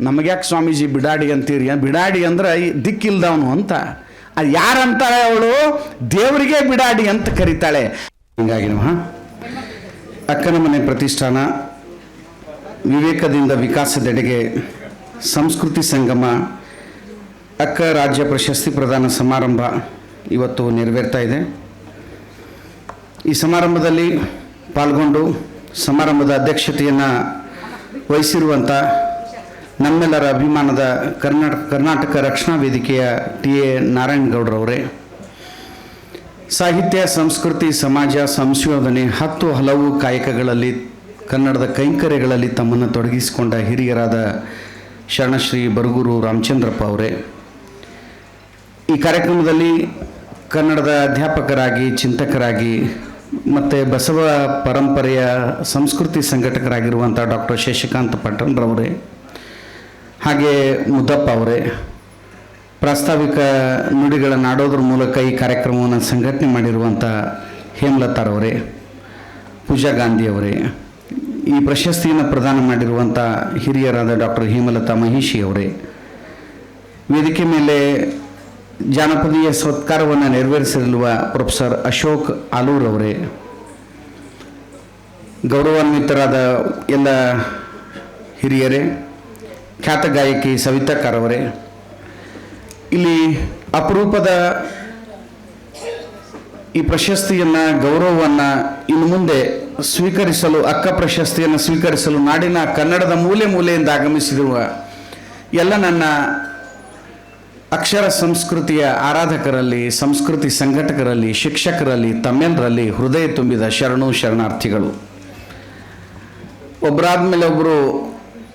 ನಮಗ್ಯಾಕೆ ಸ್ವಾಮೀಜಿ ಬಿಡಾಡಿ ಅಂತೀರಿ? ಬಿಡಾಡಿ ಅಂದ್ರೆ ದಿಕ್ಕಿಲ್ದವನು ಅಂತ. ಅದು ಯಾರಂತಾಳೆ ಅವಳು? ದೇವರಿಗೆ ಬಿಡಾಡಿ ಅಂತ ಕರೀತಾಳೆ. ಹಿಂಗಾಗಿ ನಮ್ಮ ಅಕ್ಕನ ಮನೆ ಪ್ರತಿಷ್ಠಾನ, ವಿವೇಕದಿಂದ ವಿಕಾಸದೆಡೆಗೆ ಸಂಸ್ಕೃತಿ ಸಂಗಮ, ಅಕ್ಕ ರಾಜ್ಯ ಪ್ರಶಸ್ತಿ ಪ್ರದಾನ ಸಮಾರಂಭ ಇವತ್ತು ನೆರವೇರ್ತಾ ಇದೆ. ಈ ಸಮಾರಂಭದಲ್ಲಿ ಪಾಲ್ಗೊಂಡು ಸಮಾರಂಭದ ಅಧ್ಯಕ್ಷತೆಯನ್ನು ವಹಿಸಿರುವಂಥ ನಮ್ಮೆಲ್ಲರ ಅಭಿಮಾನದ ಕರ್ನಾಟಕ ಕರ್ನಾಟಕ ರಕ್ಷಣಾ ವೇದಿಕೆಯ ಟಿ ಎ ನಾರಾಯಣಗೌಡರವರೇ, ಸಾಹಿತ್ಯ, ಸಂಸ್ಕೃತಿ, ಸಮಾಜ, ಸಂಶೋಧನೆ, ಹತ್ತು ಹಲವು ಕಾಯಕಗಳಲ್ಲಿ, ಕನ್ನಡದ ಕೈಂಕರ್ಯಗಳಲ್ಲಿ ತಮ್ಮನ್ನು ತೊಡಗಿಸಿಕೊಂಡ ಹಿರಿಯರಾದ ಶರಣಶ್ರೀ ಬರಗೂರು ರಾಮಚಂದ್ರಪ್ಪ ಅವರೇ, ಈ ಕಾರ್ಯಕ್ರಮದಲ್ಲಿ ಕನ್ನಡದ ಅಧ್ಯಾಪಕರಾಗಿ, ಚಿಂತಕರಾಗಿ, ಮತ್ತು ಬಸವ ಪರಂಪರೆಯ ಸಂಸ್ಕೃತಿ ಸಂಘಟಕರಾಗಿರುವಂಥ ಡಾಕ್ಟರ್ ಶಶಿಕಾಂತ್ ಪಟ್ಟಣ್ರವರೇ ಹಾಗೆ ಮುದ್ದಪ್ಪ ಅವರೇ, ಪ್ರಾಸ್ತಾವಿಕ ನುಡಿಗಳನ್ನು ಆಡೋದ್ರ ಮೂಲಕ ಈ ಕಾರ್ಯಕ್ರಮವನ್ನು ಸಂಘಟನೆ ಮಾಡಿರುವಂಥ ಹೇಮಲತಾರವರೇ ಪೂಜಾ ಗಾಂಧಿ ಅವರೇ, ಈ ಪ್ರಶಸ್ತಿಯನ್ನು ಪ್ರದಾನ ಮಾಡಿರುವಂಥ ಹಿರಿಯರಾದ ಡಾಕ್ಟರ್ ಹೇಮಲತಾ ಮಹಿಷಿ ಅವರೇ, ವೇದಿಕೆ ಮೇಲೆ ಜಾನಪದೀಯ ಸತ್ಕಾರವನ್ನು ನೆರವೇರಿಸಿರುವ ಪ್ರೊಫೆಸರ್ ಅಶೋಕ್ ಆಲೂರ್ ಅವರೇ, ಗೌರವಾನ್ವಿತರಾದ ಎಲ್ಲ ಹಿರಿಯರೇ ಖ್ಯಾತ ಗಾಯಕಿ ಸವಿತಾ ಕಾರವರೇ ಇಲ್ಲಿ ಅಪರೂಪದ ಈ ಪ್ರಶಸ್ತಿಯನ್ನು, ಗೌರವವನ್ನು ಇನ್ನು ಮುಂದೆ ಸ್ವೀಕರಿಸಲು, ಅಕ್ಕ ಪ್ರಶಸ್ತಿಯನ್ನು ಸ್ವೀಕರಿಸಲು ನಾಡಿನ ಕನ್ನಡದ ಮೂಲೆ ಮೂಲೆಯಿಂದ ಆಗಮಿಸಿರುವ ಎಲ್ಲ ನನ್ನ ಅಕ್ಷರ ಸಂಸ್ಕೃತಿಯ ಆರಾಧಕರಲ್ಲಿ, ಸಂಸ್ಕೃತಿ ಸಂಘಟಕರಲ್ಲಿ, ಶಿಕ್ಷಕರಲ್ಲಿ ತಮ್ಮೆಲ್ಲರಲ್ಲಿ ಹೃದಯ ತುಂಬಿದ ಶರಣು ಶರಣಾರ್ಥಿಗಳು. ಒಬ್ಬರಾದ ಮೇಲೆ ಒಬ್ಬರು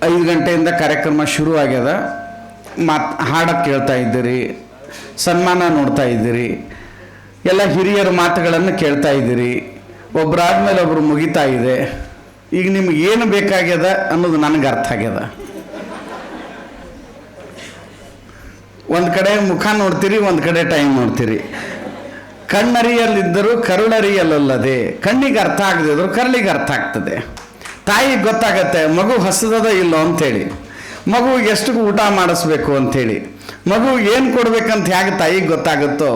ಐದು ಗಂಟೆಯಿಂದ ಕಾರ್ಯಕ್ರಮ ಶುರು ಆಗ್ಯದ. ಮಾತ್ ಹಾಡಕ್ಕೆ ಕೇಳ್ತಾ ಇದ್ದೀರಿ, ಸನ್ಮಾನ ನೋಡ್ತಾ ಇದ್ದೀರಿ, ಎಲ್ಲ ಹಿರಿಯರ ಮಾತುಗಳನ್ನು ಕೇಳ್ತಾ ಇದ್ದೀರಿ. ಒಬ್ಬರಾದ್ಮೇಲೆ ಒಬ್ಬರು ಮುಗಿತಾ ಇದೆ. ಈಗ ನಿಮ್ಗೆ ಏನು ಬೇಕಾಗ್ಯದ ಅನ್ನೋದು ನನಗೆ ಅರ್ಥ ಆಗ್ಯದ. ಒಂದು ಕಡೆ ಮುಖ ನೋಡ್ತೀರಿ, ಒಂದು ಕಡೆ ಟೈಮ್ ನೋಡ್ತೀರಿ. ಕಣ್ಣರಿಯಲ್ಲಿದ್ದರೂ ಕರುಳರಿಯಲ್ಲಲ್ಲದೆ ಕಣ್ಣಿಗೆ ಅರ್ಥ ಆಗದಿದ್ರು ಕರಳಿಗೆ ಅರ್ಥ ಆಗ್ತದೆ. ತಾಯಿಗೆ ಗೊತ್ತಾಗತ್ತೆ, ಮಗು ಹಸದದ ಇಲ್ಲೋ ಅಂಥೇಳಿ. ಮಗು ಎಷ್ಟು ಊಟ ಮಾಡಿಸ್ಬೇಕು ಅಂಥೇಳಿ. ಮಗು ಏನು ಕೊಡಬೇಕಂತ ಹೇಗೆ ತಾಯಿಗೆ ಗೊತ್ತಾಗುತ್ತೋ,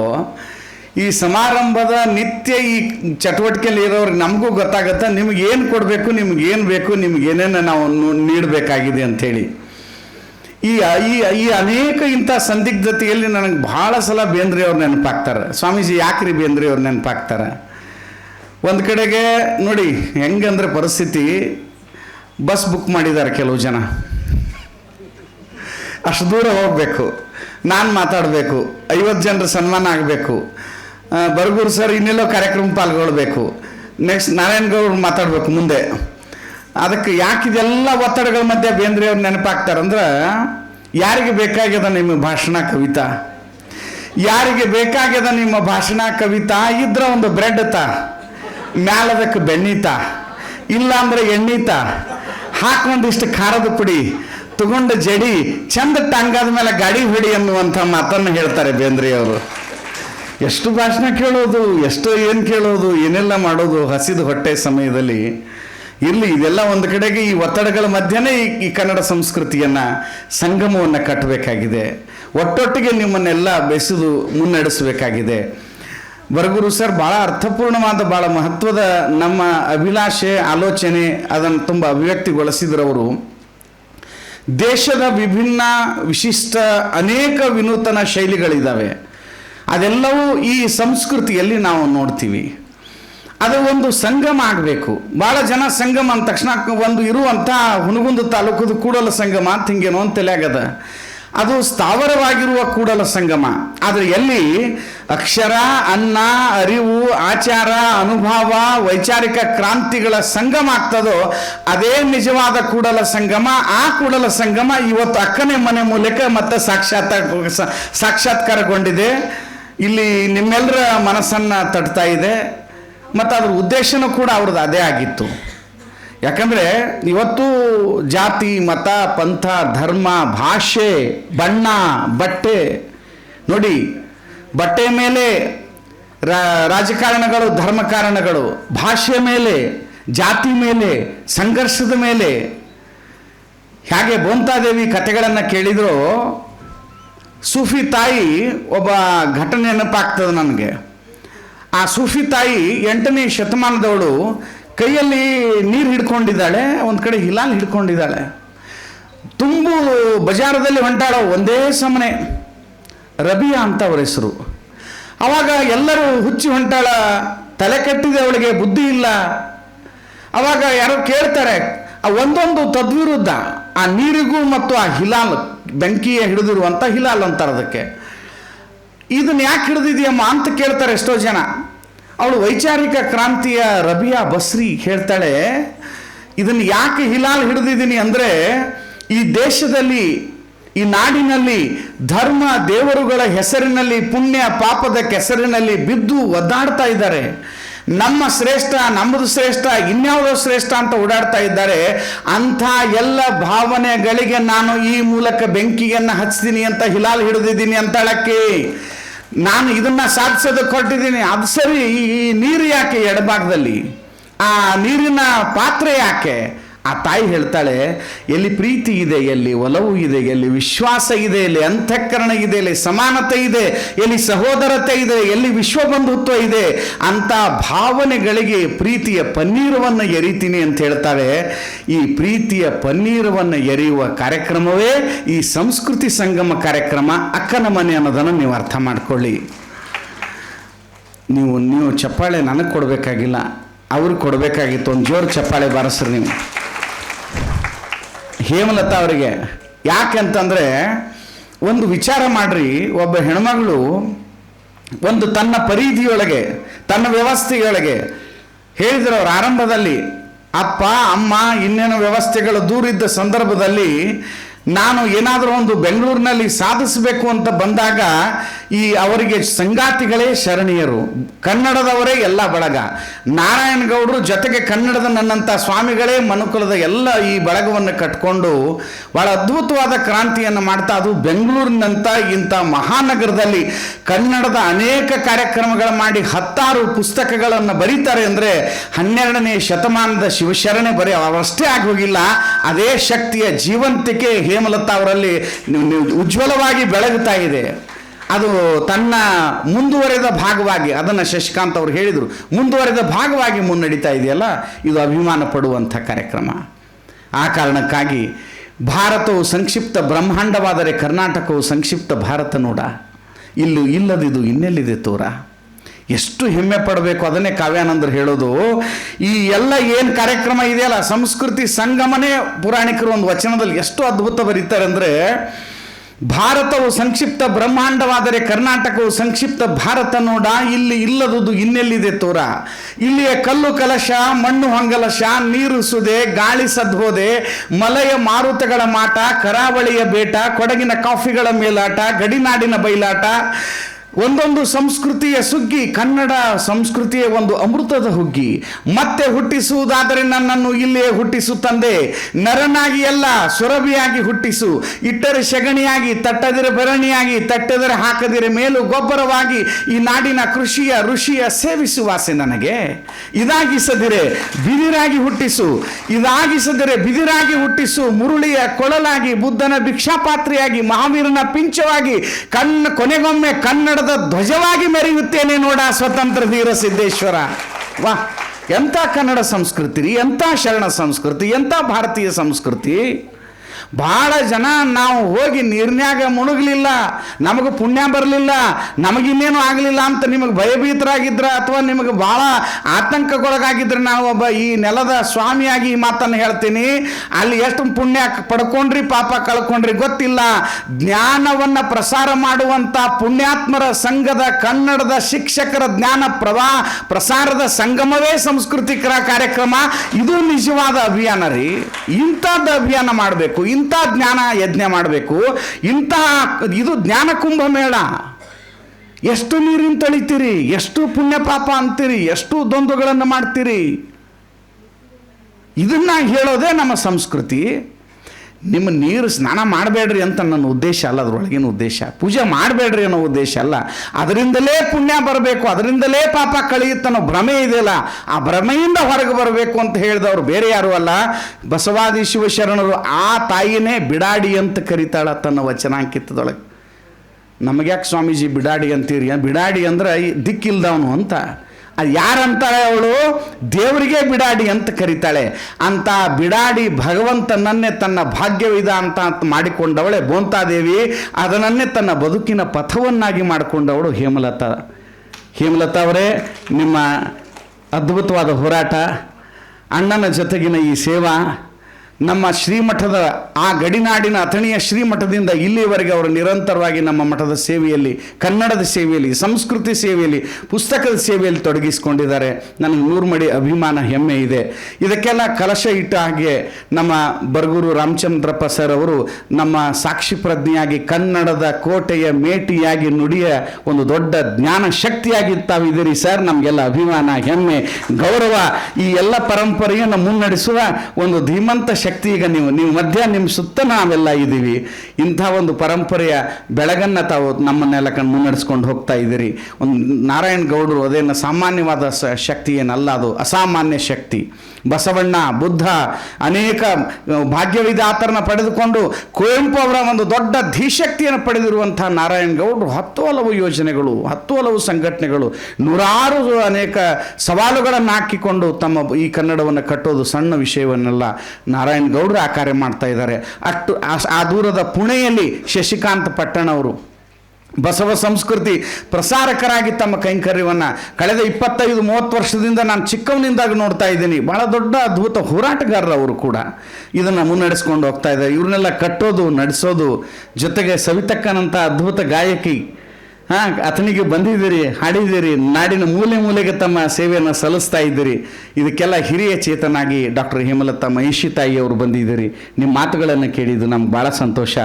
ಈ ಸಮಾರಂಭದ ನಿತ್ಯ ಈ ಚಟುವಟಿಕೆಯಲ್ಲಿ ಇರೋರಿಗೆ ನಮಗೂ ಗೊತ್ತಾಗುತ್ತೆ, ನಿಮ್ಗೆ ಏನು ಕೊಡಬೇಕು, ನಿಮ್ಗೆ ಏನು ಬೇಕು, ನಿಮ್ಗೆ ಏನೇನು ನಾವು ನೀಡಬೇಕಾಗಿದೆ ಅಂಥೇಳಿ. ಈ ಈ ಈ ಅನೇಕ ಇಂಥ ಸಂದಿಗ್ಧತೆಯಲ್ಲಿ ನನಗೆ ಭಾಳ ಸಲ ಬೇಂದ್ರೆ ಅವ್ರು ನೆನಪಾಗ್ತಾರೆ. ಸ್ವಾಮೀಜಿ ಯಾಕ್ರಿ ಬೇಂದ್ರೆ ಅವ್ರು ನೆನಪಾಗ್ತಾರೆ? ಒಂದು ಕಡೆಗೆ ನೋಡಿ, ಹೆಂಗಂದ್ರೆ ಪರಿಸ್ಥಿತಿ ಬಸ್ ಬುಕ್ ಮಾಡಿದ್ದಾರೆ ಕೆಲವು ಜನ. ಅಷ್ಟು ದೂರ ಹೋಗಬೇಕು. ನಾನು ಮಾತಾಡಬೇಕು. ಐವತ್ತು ಜನರ ಸನ್ಮಾನ ಆಗಬೇಕು. ಬರ್ಗೂರು ಸರ್ ಇನ್ನೆಲ್ಲೋ ಕಾರ್ಯಕ್ರಮ ಪಾಲ್ಗೊಳ್ಬೇಕು. ನೆಕ್ಸ್ಟ್ ನಾರಾಯಣಗೌಡ್ರು ಮಾತಾಡಬೇಕು ಮುಂದೆ. ಅದಕ್ಕೆ ಯಾಕೆ ಇದೆಲ್ಲ ಒತ್ತಡಗಳ ಮಧ್ಯೆ ಬೇಂದ್ರೆ ಅವ್ರು ನೆನಪಾಗ್ತಾರಂದ್ರೆ ಯಾರಿಗೆ ಬೇಕಾಗ್ಯದ ನಿಮ್ಮ ಭಾಷಣ ಕವಿತಾ? ಯಾರಿಗೆ ಬೇಕಾಗ್ಯದ ನಿಮ್ಮ ಭಾಷಣ ಕವಿತಾ? ಇದ್ರ ಒಂದು ಬ್ರೆಡ್ ತಾ. ಮ್ಯಾಲದಕ್ಕೆ ಇಲ್ಲ ಅಂದ್ರೆ ಎಣ್ಣೀತ. ಹಾಕೊಂದಿಷ್ಟು ಖಾರದ ಪುಡಿ, ತಗೊಂಡ ಜಡಿ, ಚಂದ ಟಂಗಾದ ಮೇಲೆ ಗಾಡಿ ಹೊಡಿ ಅನ್ನುವಂಥ ಮಾತನ್ನು ಹೇಳ್ತಾರೆ ಬೇಂದ್ರೆ ಅವರು. ಎಷ್ಟು ಭಾಷಣ ಕೇಳೋದು, ಎಷ್ಟು ಏನು ಕೇಳೋದು, ಏನೆಲ್ಲ ಮಾಡೋದು ಹಸಿದ ಹೊಟ್ಟೆ ಸಮಯದಲ್ಲಿ. ಇಲ್ಲಿ ಇದೆಲ್ಲ ಒಂದು ಕಡೆಗೆ ಈ ಒತ್ತಡಗಳ ಮಧ್ಯೆನೇ ಈ ಕನ್ನಡ ಸಂಸ್ಕೃತಿಯನ್ನು ಸಂಗಮವನ್ನು ಕಟ್ಟಬೇಕಾಗಿದೆ. ಒಟ್ಟೊಟ್ಟಿಗೆ ನಿಮ್ಮನ್ನೆಲ್ಲ ಬೆಸೆದು ಮುನ್ನಡೆಸಬೇಕಾಗಿದೆ. ಬರಗುರು ಸರ್ ಭಾಳ ಅರ್ಥಪೂರ್ಣವಾದ ಭಾಳ ಮಹತ್ವದ ನಮ್ಮ ಅಭಿಲಾಷೆ, ಆಲೋಚನೆ ಅದನ್ನು ತುಂಬ ಅಭಿವ್ಯಕ್ತಿಗೊಳಿಸಿದ್ರವರು. ದೇಶದ ವಿಭಿನ್ನ, ವಿಶಿಷ್ಟ, ಅನೇಕ ವಿನೂತನ ಶೈಲಿಗಳಿದ್ದಾವೆ. ಅದೆಲ್ಲವೂ ಈ ಸಂಸ್ಕೃತಿಯಲ್ಲಿ ನಾವು ನೋಡ್ತೀವಿ. ಅದು ಒಂದು ಸಂಗಮ ಆಗಬೇಕು. ಭಾಳ ಜನ ಸಂಗಮ ಅಂದ ತಕ್ಷಣ ಒಂದು ಇರುವಂಥ ಹುನಗುಂದ ತಾಲೂಕದ ಕೂಡಲ ಸಂಗಮ ಅಂತ ಹಿಂಗೇನೋ ಅಂತ ತಲೆಯಾಗದ ಅದು ಸ್ಥಾವರವಾಗಿರುವ ಕೂಡಲ ಸಂಗಮ. ಆದರೆ ಎಲ್ಲಿ? ಅಕ್ಷರ, ಅನ್ನ, ಅರಿವು, ಆಚಾರ, ಅನುಭವ, ವೈಚಾರಿಕ ಕ್ರಾಂತಿಗಳ ಸಂಗಮ ಆಗ್ತದೋ, ಅದೇ ನಿಜವಾದ ಕೂಡಲ ಸಂಗಮ. ಆ ಕೂಡಲ ಸಂಗಮ ಇವತ್ತು ಅಕ್ಕನೆ ಮನೆ ಮೂಲಕ ಮತ್ತೆ ಸಾಕ್ಷಾತ್ ಸಾಕ್ಷಾತ್ಕಾರಗೊಂಡಿದೆ. ಇಲ್ಲಿ ನಿಮ್ಮೆಲ್ಲರ ಮನಸ್ಸನ್ನು ತಟ್ತಾ ಇದೆ. ಮತ್ತು ಅದ್ರ ಉದ್ದೇಶನೂ ಕೂಡ ಅವ್ರದ್ದು ಅದೇ ಆಗಿತ್ತು. ಯಾಕಂದರೆ ಇವತ್ತು ಜಾತಿ, ಮತ, ಪಂಥ, ಧರ್ಮ, ಭಾಷೆ, ಬಣ್ಣ, ಬಟ್ಟೆ. ನೋಡಿ, ಬಟ್ಟೆ ಮೇಲೆ ರಾಜಕಾರಣಗಳು ಧರ್ಮ ಕಾರಣಗಳು ಭಾಷೆ ಮೇಲೆ, ಜಾತಿ ಮೇಲೆ, ಸಂಘರ್ಷದ ಮೇಲೆ ಹೇಗೆ ಬೋಂತಾದೇವಿ ಕಥೆಗಳನ್ನು ಕೇಳಿದ್ರು, ಸೂಫಿ ತಾಯಿ ಒಬ್ಬ ಘಟನೆ ನೆನಪಾಗ್ತದೆ ನನಗೆ. ಆ ಸೂಫಿ ತಾಯಿ ಎಂಟನೇ ಶತಮಾನದವಳು ಕೈಯಲ್ಲಿ ನೀರು ಹಿಡ್ಕೊಂಡಿದ್ದಾಳೆ, ಒಂದು ಕಡೆ ಹಿಲಾಲ್ ಹಿಡ್ಕೊಂಡಿದ್ದಾಳೆ. ತುಂಬು ಬಜಾರದಲ್ಲಿ ಹೊಂಟಾಳ, ಒಂದೇ ಸಮನೆ. ರಬಿಯಾ ಅಂತ ಅವರ ಹೆಸರು. ಅವಾಗ ಎಲ್ಲರೂ ಹುಚ್ಚಿ ಹೊಂಟಾಳ, ತಲೆ ಕಟ್ಟಿದೆ ಅವಳಿಗೆ, ಬುದ್ಧಿ ಇಲ್ಲ. ಅವಾಗ ಯಾರೋ ಕೇಳ್ತಾರೆ, ಆ ಒಂದೊಂದು ತದ್ವಿರುದ್ಧ, ಆ ನೀರಿಗೂ ಮತ್ತು ಆ ಹಿಲಾಲ್ ಬೆಂಕಿಯ ಹಿಡಿದಿರುವಂಥ ಹಿಲಾಲ್ ಅಂತಾರೆ ಅದಕ್ಕೆ. ಇದನ್ನ ಯಾಕೆ ಹಿಡಿದಿದೆಯಮ್ಮ ಅಂತ ಕೇಳ್ತಾರೆ ಎಷ್ಟೋ ಜನ. ಅವಳು ವೈಚಾರಿಕ ಕ್ರಾಂತಿಯ ರಬಿಯಾ ಬಸ್ರಿ ಹೇಳ್ತಾಳೆ ಇದನ್ನು ಯಾಕೆ ಹಿಲಾಲ್ ಹಿಡಿದಿದ್ದೀನಿ ಅಂದರೆ, ಈ ದೇಶದಲ್ಲಿ, ಈ ನಾಡಿನಲ್ಲಿ ಧರ್ಮ ದೇವರುಗಳ ಹೆಸರಿನಲ್ಲಿ, ಪುಣ್ಯ ಪಾಪದ ಕೆಸರಿನಲ್ಲಿ ಬಿದ್ದು ಒದ್ದಾಡ್ತಾ ಇದ್ದಾರೆ. ನಮ್ಮ ಶ್ರೇಷ್ಠ, ನಮ್ಮದು ಶ್ರೇಷ್ಠ, ಇನ್ಯಾವುದೋ ಶ್ರೇಷ್ಠ ಅಂತ ಓಡಾಡ್ತಾ ಇದ್ದಾರೆ. ಅಂಥ ಎಲ್ಲ ಭಾವನೆಗಳಿಗೆ ನಾನು ಈ ಮೂಲಕ ಬೆಂಕಿಯನ್ನು ಹಚ್ತೀನಿ ಅಂತ ಹಿಲಾಲ್ ಹಿಡಿದಿದ್ದೀನಿ ಅಂತ ಹೇಳಕ್ಕೆ ನಾನು ಇದನ್ನ ಸಾಧಿಸೋದಕ್ಕೆ ಹೊರಟಿದ್ದೀನಿ ಅದು ಸರಿ ಈ ನೀರು ಯಾಕೆ ಎಡಭಾಗದಲ್ಲಿ? ಆ ನೀರಿನ ಪಾತ್ರೆ ಯಾಕೆ? ಆ ತಾಯಿ ಹೇಳ್ತಾಳೆ, ಎಲ್ಲಿ ಪ್ರೀತಿ ಇದೆ, ಎಲ್ಲಿ ಒಲವು ಇದೆ, ಎಲ್ಲಿ ವಿಶ್ವಾಸ ಇದೆ, ಎಲ್ಲಿ ಅಂತಃಕರಣ ಇದೆ, ಎಲ್ಲಿ ಸಮಾನತೆ ಇದೆ, ಎಲ್ಲಿ ಸಹೋದರತೆ ಇದೆ, ಎಲ್ಲಿ ವಿಶ್ವಬಂಧುತ್ವ ಇದೆ, ಅಂತ ಭಾವನೆಗಳಿಗೆ ಪ್ರೀತಿಯ ಪನ್ನೀರವನ್ನು ಎರಿತೀನಿ ಅಂತ ಹೇಳ್ತಾಳೆ. ಈ ಪ್ರೀತಿಯ ಪನ್ನೀರವನ್ನು ಎರೆಯುವ ಕಾರ್ಯಕ್ರಮವೇ ಈ ಸಂಸ್ಕೃತಿ ಸಂಗಮ ಕಾರ್ಯಕ್ರಮ. ಅಕ್ಕನ ಮನೆ ಅನ್ನೋದನ್ನು ನೀವು ಅರ್ಥ ಮಾಡ್ಕೊಳ್ಳಿ. ನೀವು ನೀವು ಚಪ್ಪಾಳೆ ನನಗೆ ಕೊಡಬೇಕಾಗಿಲ್ಲ. ಅವ್ರಿಗೆ ಕೊಡಬೇಕಾಗಿತ್ತು. ಒಂದು ಜೋರು ಚಪ್ಪಾಳೆ ಬಾರಿಸ್ರಿ ನೀವು. ಹೇಮಲತಾ ಅವರಿಗೆ. ಯಾಕೆಂತಂದರೆ ಒಂದು ವಿಚಾರ ಮಾಡ್ರಿ, ಒಬ್ಬ ಹೆಣ್ಮಗಳು ಒಂದು ತನ್ನ ಪರಿಧಿಯೊಳಗೆ, ತನ್ನ ವ್ಯವಸ್ಥೆಯೊಳಗೆ ಹೇಳಿದ್ರು ಅವ್ರ ಆರಂಭದಲ್ಲಿ, ಅಪ್ಪ, ಅಮ್ಮ, ಇನ್ನೇನು ವ್ಯವಸ್ಥೆಗಳು ದೂರಿದ್ದ ಸಂದರ್ಭದಲ್ಲಿ ನಾನು ಏನಾದರೂ ಒಂದು ಬೆಂಗಳೂರಿನಲ್ಲಿ ಸಾಧಿಸಬೇಕು ಅಂತ ಬಂದಾಗ ಈ ಅವರಿಗೆ ಸಂಗಾತಿಗಳೇ ಶರಣೀಯರು. ಕನ್ನಡದವರೇ ಎಲ್ಲ ಬಳಗ. ನಾರಾಯಣಗೌಡರು ಜೊತೆಗೆ ಕನ್ನಡದ ನನ್ನಂಥ ಸ್ವಾಮಿಗಳೇ ಮನುಕುಲದ ಎಲ್ಲ ಈ ಬಳಗವನ್ನು ಕಟ್ಕೊಂಡು ಬಹಳ ಅದ್ಭುತವಾದ ಕ್ರಾಂತಿಯನ್ನು ಮಾಡ್ತಾ ಅದು ಬೆಂಗಳೂರಿನಂಥ ಇಂಥ ಮಹಾನಗರದಲ್ಲಿ ಕನ್ನಡದ ಅನೇಕ ಕಾರ್ಯಕ್ರಮಗಳು ಮಾಡಿ ಹತ್ತಾರು ಪುಸ್ತಕಗಳನ್ನು ಬರೀತಾರೆ ಅಂದರೆ ಹನ್ನೆರಡನೇ ಶತಮಾನದ ಶಿವಶರಣೆ ಬರೀ ಅವರಷ್ಟೇ ಆಗೋಗಿಲ್ಲ. ಅದೇ ಶಕ್ತಿಯ ಜೀವಂತಿಕೆ ಹೇಮಲತಾ ಅವರಲ್ಲಿ ಉಜ್ವಲವಾಗಿ ಬೆಳಗುತ್ತಾ ಇದೆ. ಅದು ತನ್ನ ಮುಂದುವರೆದ ಭಾಗವಾಗಿ, ಅದನ್ನು ಶಶಿಕಾಂತ್ ಅವರು ಹೇಳಿದರು, ಮುಂದುವರೆದ ಭಾಗವಾಗಿ ಮುನ್ನಡೀತಾ ಇದೆಯಲ್ಲ, ಇದು ಅಭಿಮಾನ ಪಡುವಂಥ ಕಾರ್ಯಕ್ರಮ. ಆ ಕಾರಣಕ್ಕಾಗಿ ಭಾರತವು ಸಂಕ್ಷಿಪ್ತ ಬ್ರಹ್ಮಾಂಡವಾದರೆ ಕರ್ನಾಟಕವು ಸಂಕ್ಷಿಪ್ತ ಭಾರತ ನೋಡ. ಇಲ್ಲೂ ಇಲ್ಲದಿದು ಇನ್ನೆಲ್ಲಿದೆ ತೋರ? ಎಷ್ಟು ಹೆಮ್ಮೆ ಪಡಬೇಕು ಅದನ್ನೇ ಕಾವ್ಯಾನಂದರು ಹೇಳೋದು. ಈ ಎಲ್ಲ ಏನು ಕಾರ್ಯಕ್ರಮ ಇದೆಯಲ್ಲ, ಸಂಸ್ಕೃತಿ ಸಂಗಮನೇ ಪುರಾಣಿಕರು ಒಂದು ವಚನದಲ್ಲಿ ಎಷ್ಟು ಅದ್ಭುತ ಬರೀತಾರೆ ಅಂದರೆ, ಭಾರತವು ಸಂಕ್ಷಿಪ್ತ ಬ್ರಹ್ಮಾಂಡವಾದರೆ ಕರ್ನಾಟಕವು ಸಂಕ್ಷಿಪ್ತ ಭಾರತ ನೋಡ, ಇಲ್ಲಿ ಇಲ್ಲದುದು ಇನ್ನೆಲ್ಲಿದೆ ತೋರ. ಇಲ್ಲಿಯ ಕಲ್ಲು ಕಲಶ, ಮಣ್ಣು ಹೊಂಗಲಶ, ನೀರು ಸುದೆ, ಗಾಳಿ ಸದ್ಹೋದೆ ಮಲಯ ಮಾರುತಗಳ ಮಾಟ, ಕರಾವಳಿಯ ಬೇಟ, ಕೊಡಗಿನ ಕಾಫಿಗಳ ಮೇಲಾಟ, ಗಡಿನಾಡಿನ ಬಯಲಾಟ ಒಂದೊಂದು ಸಂಸ್ಕೃತಿಯ ಸುಗ್ಗಿ, ಕನ್ನಡ ಸಂಸ್ಕೃತಿಯ ಒಂದು ಅಮೃತದ ಹುಗ್ಗಿ. ಮತ್ತೆ ಹುಟ್ಟಿಸುವುದಾದರೆ ನನ್ನನ್ನು ಇಲ್ಲಿಯೇ ಹುಟ್ಟಿಸು ತಂದೆ. ನರನಾಗಿ ಅಲ್ಲ ಸುರಭಿಯಾಗಿ ಹುಟ್ಟಿಸು. ಇಟ್ಟರೆ ಶಗಣಿಯಾಗಿ ತಟ್ಟದಿರ ಬೆರಣಿಯಾಗಿ ತಟ್ಟದರೆ ಹಾಕದಿರೆ ಮೇಲು ಗೊಬ್ಬರವಾಗಿ ಈ ನಾಡಿನ ಕೃಷಿಯ ಋಷಿಯ ಸೇವಿಸುವಾಸೆ ನನಗೆ. ಇದಾಗಿಸದಿರೆ ಬಿದಿರಾಗಿ ಹುಟ್ಟಿಸು. ಇದಾಗಿಸದಿರೆ ಬಿದಿರಾಗಿ ಹುಟ್ಟಿಸು. ಮುರುಳಿಯ ಕೊಳಲಾಗಿ, ಬುದ್ಧನ ಭಿಕ್ಷಾಪಾತ್ರೆಯಾಗಿ, ಮಹಾವೀರನ ಪಿಂಚವಾಗಿ ಕಣ್ಣ ಕೊನೆಗೊಮ್ಮೆ ಕನ್ನಡದ ಧ್ವಜವಾಗಿ ಮೆರೆಯುತ್ತೇನೆ ನೋಡ ಸ್ವತಂತ್ರ ವೀರ ಸಿದ್ದೇಶ್ವರ. ವಾ, ಎಂಥ ಕನ್ನಡ ಸಂಸ್ಕೃತಿ ಎಂಥ ಶರಣ ಸಂಸ್ಕೃತಿ, ಎಂಥ ಭಾರತೀಯ ಸಂಸ್ಕೃತಿ? ಭಾಳ ಜನ ನಾವು ಹೋಗಿ ನೀರಿನ್ಯಾಗ ಮುಳುಗಲಿಲ್ಲ ನಮಗೆ ಪುಣ್ಯ ಬರಲಿಲ್ಲ ನಮಗಿನ್ನೇನು ಆಗಲಿಲ್ಲ ಅಂತ ನಿಮಗೆ ಭಯಭೀತರಾಗಿದ್ರ ಅಥವಾ ನಿಮಗೆ ಭಾಳ ಆತಂಕಕ್ಕೊಳಗಾಗಿದ್ರೆ ನಾವು ಒಬ್ಬ ಈ ನೆಲದ ಸ್ವಾಮಿಯಾಗಿ ಈ ಮಾತನ್ನು ಹೇಳ್ತೀನಿ. ಅಲ್ಲಿ ಎಷ್ಟು ಪುಣ್ಯ ಪಡ್ಕೊಂಡ್ರಿ, ಪಾಪ ಕಳ್ಕೊಂಡ್ರಿ ಗೊತ್ತಿಲ್ಲ. ಜ್ಞಾನವನ್ನು ಪ್ರಸಾರ ಮಾಡುವಂಥ ಪುಣ್ಯಾತ್ಮರ ಸಂಘದ ಕನ್ನಡದ ಶಿಕ್ಷಕರ ಜ್ಞಾನ ಪ್ರವಾ ಪ್ರಸಾರದ ಸಂಗಮವೇ ಸಂಸ್ಕೃತಿಕರ ಕಾರ್ಯಕ್ರಮ. ಇದು ನಿಜವಾದ ಅಭಿಯಾನ ರೀ. ಇಂಥದ್ದು ಅಭಿಯಾನ ಮಾಡಬೇಕು. ಇಂಥ ಜ್ಞಾನ ಯಜ್ಞ ಮಾಡಬೇಕು. ಇಂತಹ ಇದು ಜ್ಞಾನ ಕುಂಭಮೇಳ ಎಷ್ಟು ನೀರಿನ ತಳಿತೀರಿ, ಎಷ್ಟು ಪುಣ್ಯ ಪಾಪ ಅಂತೀರಿ, ಎಷ್ಟು ದ್ವಂದ್ವಗಳನ್ನು ಮಾಡ್ತೀರಿ. ಇದನ್ನ ಹೇಳೋದೇ ನಮ್ಮ ಸಂಸ್ಕೃತಿ. ನಿಮ್ಮ ನೀರು ಸ್ನಾನ ಮಾಡಬೇಡ್ರಿ ಅಂತ ನನ್ನ ಉದ್ದೇಶ ಅಲ್ಲ, ಅದರೊಳಗಿನ ಉದ್ದೇಶ. ಪೂಜೆ ಮಾಡಬೇಡ್ರಿ ಅನ್ನೋ ಉದ್ದೇಶ ಅಲ್ಲ. ಅದರಿಂದಲೇ ಪುಣ್ಯ ಬರಬೇಕು, ಅದರಿಂದಲೇ ಪಾಪ ಕಳೆಯುತ್ತನ್ನೋ ಭ್ರಮೆ ಇದೆಯಲ್ಲ, ಆ ಭ್ರಮೆಯಿಂದ ಹೊರಗೆ ಬರಬೇಕು ಅಂತ ಹೇಳಿದವರು ಬೇರೆ ಯಾರು ಅಲ್ಲ. ಬಸವಾದಿ ಶಿವಶರಣರು ಆ ತಾಯಿನೇ ಬಿಡಾಡಿ ಅಂತ ಕರೀತಾಳ ತನ್ನ ವಚನಾಂಕಿತದೊಳಗೆ. ನಮಗ್ಯಾಕೆ ಸ್ವಾಮೀಜಿ ಬಿಡಾಡಿ ಅಂತೀರಿ? ಬಿಡಾಡಿ ಅಂದ್ರೆ ದಿಕ್ಕಿಲ್ದವನು ಅಂತ. ಅದು ಯಾರಂತಾಳೆ ಅವಳು? ದೇವರಿಗೆ ಬಿಡಾಡಿ ಅಂತ ಕರೀತಾಳೆ. ಅಂತ ಬಿಡಾಡಿ ಭಗವಂತನನ್ನೇ ತನ್ನ ಭಾಗ್ಯವಿದ ಅಂತ ಮಾಡಿಕೊಂಡವಳೆ ಬೋಂತಾದೇವಿ. ಅದನ್ನೇ ತನ್ನ ಬದುಕಿನ ಪಥವನ್ನಾಗಿ ಮಾಡಿಕೊಂಡವಳು ಹೇಮಲತಾ. ಹೇಮಲತಾ ಅವರೇ, ನಿಮ್ಮ ಅದ್ಭುತವಾದ ಹೋರಾಟ, ಅಣ್ಣನ ಜೊತೆಗಿನ ಈ ಸೇವಾ ನಮ್ಮ ಶ್ರೀಮಠದ ಆ ಗಡಿನಾಡಿನ ಅಥಣಿಯ ಶ್ರೀಮಠದಿಂದ ಇಲ್ಲಿಯವರೆಗೆ ಅವರು ನಿರಂತರವಾಗಿ ನಮ್ಮ ಮಠದ ಸೇವೆಯಲ್ಲಿ, ಕನ್ನಡದ ಸೇವೆಯಲ್ಲಿ, ಸಂಸ್ಕೃತಿ ಸೇವೆಯಲ್ಲಿ, ಪುಸ್ತಕದ ಸೇವೆಯಲ್ಲಿ ತೊಡಗಿಸಿಕೊಂಡಿದ್ದಾರೆ. ನನಗೆ ನೂರು ಮಡಿ ಅಭಿಮಾನ, ಹೆಮ್ಮೆ ಇದೆ. ಇದಕ್ಕೆಲ್ಲ ಕಲಶ ಇಟ್ಟ ಹಾಗೆ ನಮ್ಮ ಬರಗೂರು ರಾಮಚಂದ್ರಪ್ಪ ಸರ್ ಅವರು ನಮ್ಮ ಸಾಕ್ಷಿ ಪ್ರಜ್ಞೆಯಾಗಿ, ಕನ್ನಡದ ಕೋಟೆಯ ಮೇಟಿಯಾಗಿ ನುಡಿಯ ಒಂದು ದೊಡ್ಡ ಜ್ಞಾನ ಶಕ್ತಿಯಾಗಿ ತಾವಿದ್ದೀರಿ ಸರ್. ನಮಗೆಲ್ಲ ಅಭಿಮಾನ, ಹೆಮ್ಮೆ, ಗೌರವ ಈ ಎಲ್ಲ ಪರಂಪರೆಯನ್ನು ಮುನ್ನಡೆಸುವ ಒಂದು ಧೀಮಂತ ಶಕ್ತಿ ಈಗ ನೀವು ನೀವು ಮಧ್ಯ, ನಿಮ್ಮ ಸುತ್ತ ನಾವೆಲ್ಲ ಇದ್ದೀವಿ. ಇಂಥ ಒಂದು ಪರಂಪರೆಯ ಬೆಳಗನ್ನು ತಾವು ನಮ್ಮನ್ನೆಲ್ಲ ಕಣ್ ಮುನ್ನಡೆಸ್ಕೊಂಡು ಹೋಗ್ತಾ ಇದ್ದೀರಿ. ಒಂದು ನಾರಾಯಣ ಗೌಡರು ಅದೇನು ಸಾಮಾನ್ಯವಾದ ಶಕ್ತಿ ಏನಲ್ಲ, ಅದು ಅಸಾಮಾನ್ಯ ಶಕ್ತಿ. ಬಸವಣ್ಣ, ಬುದ್ಧ, ಅನೇಕ ಭಾಗ್ಯವಿಧಾತರನ್ನ ಪಡೆದುಕೊಂಡು ಕುವೆಂಪು ಅವರ ಒಂದು ದೊಡ್ಡ ಧೀಶಕ್ತಿಯನ್ನು ಪಡೆದಿರುವಂಥ ನಾರಾಯಣ ಗೌಡರು ಹತ್ತು ಹಲವು ಯೋಜನೆಗಳು, ಹತ್ತು ಹಲವು ಸಂಘಟನೆಗಳು, ನೂರಾರು ಅನೇಕ ಸವಾಲುಗಳನ್ನು ಹಾಕಿಕೊಂಡು ತಮ್ಮ ಈ ಕನ್ನಡವನ್ನು ಕಟ್ಟೋದು ಸಣ್ಣ ವಿಷಯವನ್ನೆಲ್ಲ. ನಾರಾಯಣ ಗೌಡರು ಆ ಕಾರ್ಯ ಮಾಡ್ತಾ ಇದ್ದಾರೆ. ಅಷ್ಟು ಆ- ದೂರದ ಪುಣೆಯಲ್ಲಿ ಶಶಿಕಾಂತ್ ಪಟ್ಟಣ ಅವರು. ಬಸವ ಸಂಸ್ಕೃತಿ ಪ್ರಸಾರಕರಾಗಿ ತಮ್ಮ ಕೈಂಕರ್ಯವನ್ನು ಕಳೆದ ಇಪ್ಪತ್ತೈದು, ಮೂವತ್ತು ವರ್ಷದಿಂದ ನಾನು ಚಿಕ್ಕವನಿಂದಾಗ ನೋಡ್ತಾ ಇದ್ದೀನಿ. ಭಾಳ ದೊಡ್ಡ ಅದ್ಭುತ ಹೋರಾಟಗಾರರವರು ಕೂಡ ಇದನ್ನು ಮುನ್ನಡೆಸ್ಕೊಂಡು ಹೋಗ್ತಾ ಇದ್ದಾರೆ. ಇವ್ರನ್ನೆಲ್ಲ ಕಟ್ಟೋದು, ನಡೆಸೋದು, ಜೊತೆಗೆ ಸವಿತಕ್ಕನಂಥ ಅದ್ಭುತ ಗಾಯಕಿ ಹಾಂ ಆತನಿಗೆ ಬಂದಿದ್ದೀರಿ, ಹಾಡಿದ್ದೀರಿ, ನಾಡಿನ ಮೂಲೆ ಮೂಲೆಗೆ ತಮ್ಮ ಸೇವೆಯನ್ನು ಸಲ್ಲಿಸ್ತಾ ಇದ್ದೀರಿ. ಇದಕ್ಕೆಲ್ಲ ಹಿರಿಯ ಚೇತನಾಗಿ ಡಾಕ್ಟರ್ ಹೇಮಲತಾ ಮಹಿಷಿ ತಾಯಿ ಅವರು ಬಂದಿದ್ದೀರಿ. ನಿಮ್ಮ ಮಾತುಗಳನ್ನು ಕೇಳಿದ್ದು ನಮ್ಗೆ ಭಾಳ ಸಂತೋಷ.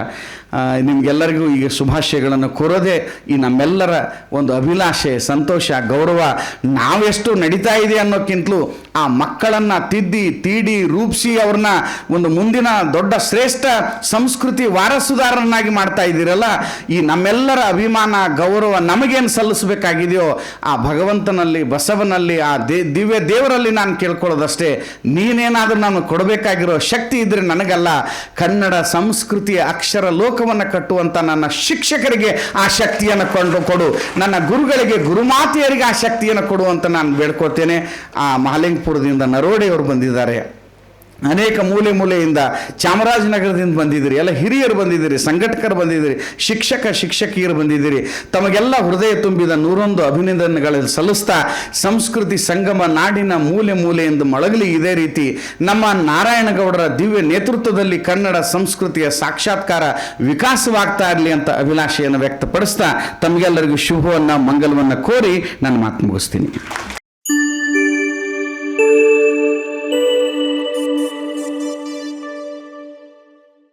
ನಿಮಗೆಲ್ಲರಿಗೂ ಈಗ ಶುಭಾಶಯಗಳನ್ನು ಕೋರೋದೇ ಈ ನಮ್ಮೆಲ್ಲರ ಒಂದು ಅಭಿಲಾಷೆ, ಸಂತೋಷ, ಗೌರವ. ನಾವೆಷ್ಟು ನಡೀತಾ ಇದೆ ಅನ್ನೋಕ್ಕಿಂತಲೂ ಆ ಮಕ್ಕಳನ್ನು ತಿದ್ದಿ, ತೀಡಿ, ರೂಪಿಸಿ ಅವ್ರನ್ನ ಒಂದು ಮುಂದಿನ ದೊಡ್ಡ ಶ್ರೇಷ್ಠ ಸಂಸ್ಕೃತಿ ವಾರಸುದಾರರನ್ನಾಗಿ ಮಾಡ್ತಾ ಇದ್ದೀರಲ್ಲ, ಈ ನಮ್ಮೆಲ್ಲರ ಅಭಿಮಾನ, ಗೌರವ ನಮಗೇನು ಸಲ್ಲಿಸಬೇಕಾಗಿದೆಯೋ, ಆ ಭಗವಂತನಲ್ಲಿ, ಬಸವನಲ್ಲಿ, ಆ ದೇ, ದಿವ್ಯ ದೇವರಲ್ಲಿ ನಾನು ಕೇಳ್ಕೊಳ್ಳೋದಷ್ಟೇ, ನೀನೇನಾದರೂ ನಾನು ಕೊಡಬೇಕಾಗಿರೋ ಶಕ್ತಿ ಇದ್ದರೆ ನನಗಲ್ಲ, ಕನ್ನಡ ಸಂಸ್ಕೃತಿಯ ಅಕ್ಷರ ಲೋಕವನ್ನು ಕಟ್ಟುವಂಥ ನನ್ನ ಶಿಕ್ಷಕರಿಗೆ ಆ ಶಕ್ತಿಯನ್ನು ಕೊಂಡು ಕೊಡು, ನನ್ನ ಗುರುಗಳಿಗೆ, ಗುರುಮಾತೆಯರಿಗೆ ಆ ಶಕ್ತಿಯನ್ನು ಕೊಡು ಅಂತ ನಾನು ಬೇಡ್ಕೊಳ್ತೇನೆ. ಆ ಮಹಾಲಿಂಗಪುರದಿಂದ ನರೋಡೆಯವರು ಬಂದಿದ್ದಾರೆ. ಅನೇಕ ಮೂಲೆ ಮೂಲೆಯಿಂದ ಚಾಮರಾಜನಗರದಿಂದ ಬಂದಿದ್ದೀರಿ, ಎಲ್ಲ ಹಿರಿಯರು ಬಂದಿದ್ದೀರಿ, ಸಂಘಟಕರು ಬಂದಿದ್ದೀರಿ, ಶಿಕ್ಷಕ, ಶಿಕ್ಷಕಿಯರು ಬಂದಿದ್ದೀರಿ. ತಮಗೆಲ್ಲ ಹೃದಯ ತುಂಬಿದ ನೂರೊಂದು ಅಭಿನಂದನೆಗಳಲ್ಲಿ ಸಲ್ಲಿಸ್ತಾ ಸಂಸ್ಕೃತಿ ಸಂಗಮ ನಾಡಿನ ಮೂಲೆ ಮೂಲೆಯಿಂದ ಮೊಳಗಲಿ ಇದೇ ರೀತಿ ನಮ್ಮ ನಾರಾಯಣಗೌಡರ ದಿವ್ಯ ನೇತೃತ್ವದಲ್ಲಿ ಕನ್ನಡ ಸಂಸ್ಕೃತಿಯ ಸಾಕ್ಷಾತ್ಕಾರ ವಿಕಾಸವಾಗ್ತಾ ಇರಲಿ ಅಂತ ಅಭಿಲಾಷೆಯನ್ನು ವ್ಯಕ್ತಪಡಿಸ್ತಾ ತಮಗೆಲ್ಲರಿಗೂ ಶುಭವನ್ನು, ಮಂಗಲವನ್ನು ಕೋರಿ ನನ್ನ ಮಾತು ಮುಗಿಸ್ತೀನಿ.